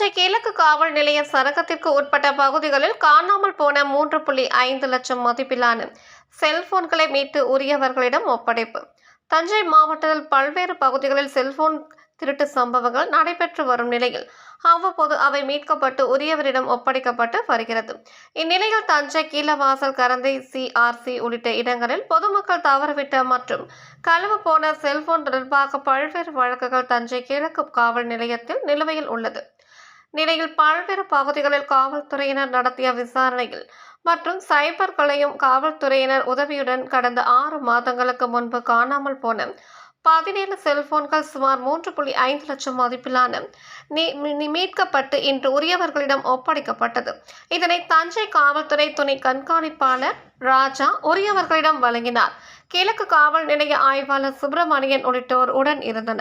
தஞ்சை கிழக்கு காவல் நிலைய சரகத்திற்கு உட்பட்ட பகுதிகளில் காணாமல் போன மூன்று புள்ளி ஐந்து லட்சம் மதிப்பிலான செல்போன்களை மீட்டு உரியவர்களிடம் ஒப்படைப்பு. தஞ்சை மாவட்டத்தில் பல்வேறு பகுதிகளில் செல்போன் திருட்டு சம்பவங்கள் நடைபெற்று வரும் நிலையில் அவ்வப்போது அவை மீட்கப்பட்டு உரியவரிடம் ஒப்படைக்கப்பட்டு வருகிறது. இந்நிலையில் தஞ்சை கீழவாசல் கரந்தை சிஆர்சி உள்ளிட்ட இடங்களில் பொதுமக்கள் தவறவிட்ட மற்றும் களவு போன செல்போன் தொடர்பாக பல்வேறு வழக்குகள் தஞ்சை கிழக்கு காவல் நிலையத்தில் நிலுவையில் உள்ளது. நிலையில் பல்வேறு பகுதிகளில் காவல்துறையினர் நடத்திய விசாரணையில் மற்றும் சைபர்களையும் காவல்துறையினர் உதவியுடன் கடந்த ஆறு மாதங்களுக்கு முன்பு காணாமல் போன பதினேழு செல்போன்கள் சுமார் மூன்று புள்ளி ஐந்து லட்சம் மதிப்பிலான மீ- மீட்கப்பட்டு இன்று உரியவர்களிடம் ஒப்படைக்கப்பட்டது. இதனை தஞ்சை காவல்துறை துணை கண்காணிப்பாளர் ராஜா உரியவர்களிடம் வழங்கினார். கிழக்கு காவல் நிலைய ஆய்வாளர் சுப்பிரமணியன் உள்ளிட்டோர் உடன் இருந்தனர்.